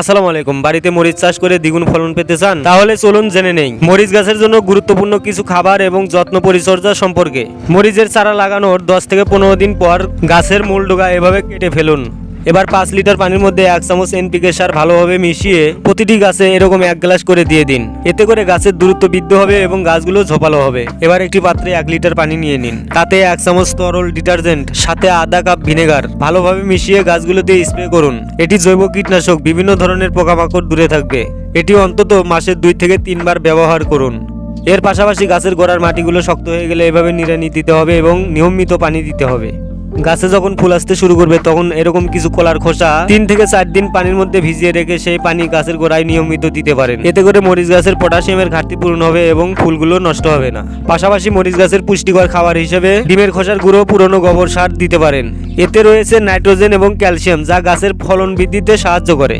আসসালামু আলাইকুম। বাড়িতে মরিচ চাষ করে দ্বিগুণ ফলন পেতে চান? তাহলে চলুন জেনে নেই। মরিচ গাছের জন্য গুরুত্বপূর্ণ কিছু খাবার এবং যত্ন পরিচর্যা সম্পর্কে। মরিচের চারা লাগানোর দশ থেকে পনেরো দিন পর গাছের মূল ডোগা এভাবে কেটে ফেলুন। এবার পাঁচ লিটার পানির মধ্যে এক চামচ এনপিকে সার ভালোভাবে মিশিয়ে প্রতিটি গাছে এরকম এক গ্লাস করে দিয়ে দিন। এতে করে গাছের দূরত্ব বৃদ্ধি হবে এবং গাছগুলো ঝোপালো হবে। এবার একটি পাত্রে এক লিটার পানি নিয়ে নিন। তাতে এক চামচ তরল ডিটারজেন্ট, সাথে আধা কাপ ভিনেগার ভালোভাবে মিশিয়ে গাছগুলোতে স্প্রে করুন। এটি জৈব কীটনাশক বিভিন্ন ধরনের পোকামাকড় দূরে থাকবে। এটি অন্তত মাসে দুই থেকে তিনবার ব্যবহার করুন। এর পাশাপাশি গাছের গোড়ার মাটিগুলো শক্ত হয়ে গেলে এভাবে নিড়ানি দিতে হবে এবং নিয়মিত পানি দিতে হবে। গাছে যখন ফুল আসতে শুরু করবে, তখন এরকম কিছু কলার খোসা তিন থেকে চার দিন পানির মধ্যে ভিজিয়ে রেখে সেই পানি গাছের গোড়ায় নিয়মিত দিতে পারেন। এতে করে মরিচ গাছের পটাশিয়ামের ঘাটতি পূরণ হবে এবং ফুলগুলো নষ্ট হবে না। পাশাপাশি মরিচ গাছের পুষ্টিকর খাবার হিসেবে ডিমের খোসার গুঁড়ো, পুরনো গোবর সার দিতে পারেন। এতে রয়েছে নাইট্রোজেন এবং ক্যালসিয়াম, যা গাছের ফলন বৃদ্ধিতে সাহায্য করে।